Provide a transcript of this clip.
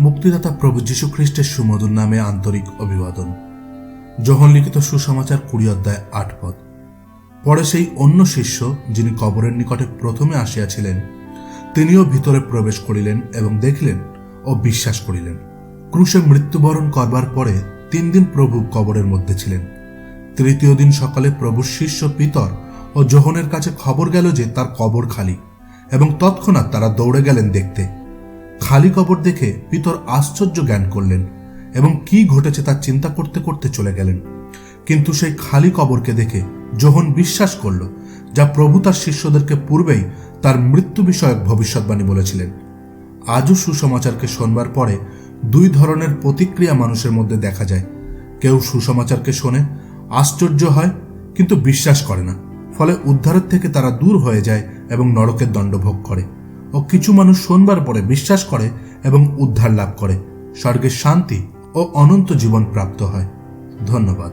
মুক্তিদাতা প্রভু যীশু খ্রিস্টের সুমধুর নামে আন্তরিক অভিবাদন। যখন লিখিত সুসমাচার কুড়ি অধ্যায় আট পদ। পরে সেই অন্য শিষ্য, যিনি কবরের নিকটে প্রথমে আসিয়াছিলেন, তিনিও ভিতরে প্রবেশ করিলেন এবং দেখলেন ও বিশ্বাস করিলেন। ক্রুশে মৃত্যুবরণ করবার পরে তিন দিন প্রভু কবরের মধ্যে ছিলেন। তৃতীয় দিন সকালে প্রভুর শিষ্য পিতর ও জোহনের কাছে খবর গেল যে তার কবর খালি এবং তৎক্ষণাৎ তারা দৌড়ে গেলেন দেখতে। খালি কবর দেখে পিতর আশ্চর্য জ্ঞান করলেন এবং কি ঘটেছে তা চিন্তা করতে করতে চলে গেলেন। কিন্তু সেই খালি কবরকে দেখে যোহন বিশ্বাস করল, যা প্রভু তার শিষ্যদেরকে পূর্বেই তার মৃত্যু বিষয়ক ভবিষ্যৎবাণী বলেছিলেন। আজও সুসমাচারকে শোনবার পরে দুই ধরনের প্রতিক্রিয়া মানুষের মধ্যে দেখা যায়। কেউ সুসমাচারকে শোনে, আশ্চর্য হয়, কিন্তু বিশ্বাস করে না, ফলে উদ্ধারের থেকে তারা দূর হয়ে যায় এবং নরকের দণ্ড ভোগ করে। ও কিছু মানুষ শোনবার পরে বিশ্বাস করে এবং উদ্ধার লাভ করে। স্বর্গের শান্তি ও অনন্ত জীবন প্রাপ্ত হয়। ধন্যবাদ।